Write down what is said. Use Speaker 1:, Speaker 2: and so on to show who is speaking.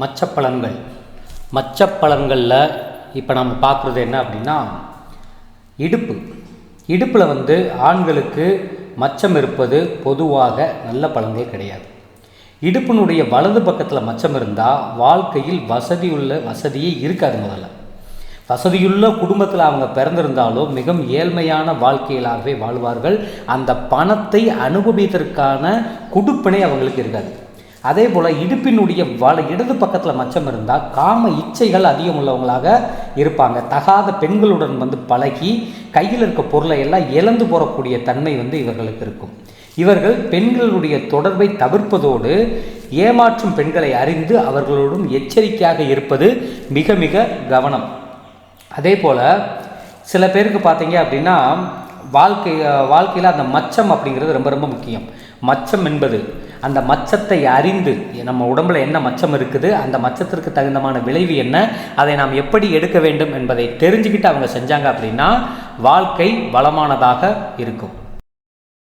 Speaker 1: மச்சப்பலன்கள் மச்சப்பலன்களில் இப்போ நம்ம பார்க்குறது என்ன அப்படின்னா இடுப்பு. இடுப்பில் வந்து ஆண்களுக்கு மச்சம் இருப்பது பொதுவாக நல்ல பலன்கள் கிடையாது. இடுப்பினுடைய வலது பக்கத்தில் மச்சம் இருந்தால் வாழ்க்கையில் வசதியுள்ள வசதியே இருக்காது முதல்ல. வசதியுள்ள குடும்பத்தில் அவங்க பிறந்திருந்தாலும் மிகவும் ஏழ்மையான வாழ்க்கையிலாகவே வாழ்வார்கள். அந்த பணத்தை அனுபவித்ததற்கான குடுப்பினை அவங்களுக்கு இருக்காது. அதே போல் இடுப்பினுடைய வல இடது பக்கத்தில் மச்சம் இருந்தால் காம இச்சைகள் அதிகம் உள்ளவங்களாக இருப்பாங்க. தகாத பெண்களுடன் வந்து பழகி கையில் இருக்க பொருளை எல்லாம் இழந்து போகக்கூடிய தன்மை வந்து இவர்களுக்கு இருக்கும். இவர்கள் பெண்களுடைய தொடர்பை தவிர்ப்பதோடு ஏமாற்றும் பெண்களை அறிந்து அவர்களோடும் எச்சரிக்கையாக இருப்பது மிக மிக கவனம். அதே போல் சில பேருக்கு பார்த்தீங்க அப்படின்னா வாழ்க்கை வாழ்க்கையில் அந்த மச்சம் அப்படிங்கிறது ரொம்ப ரொம்ப முக்கியம். மச்சம் என்பது அந்த மச்சத்தை அறிந்து நம்ம உடம்புல என்ன மச்சம் இருக்குது அந்த மச்சத்திற்கு தகுந்தமான விளைவு என்ன அதை நாம் எப்படி எடுக்க வேண்டும் என்பதை தெரிஞ்சுக்கிட்டு அவங்க செஞ்சாங்க அப்படின்னா வாழ்க்கை வளமானதாக இருக்கும்.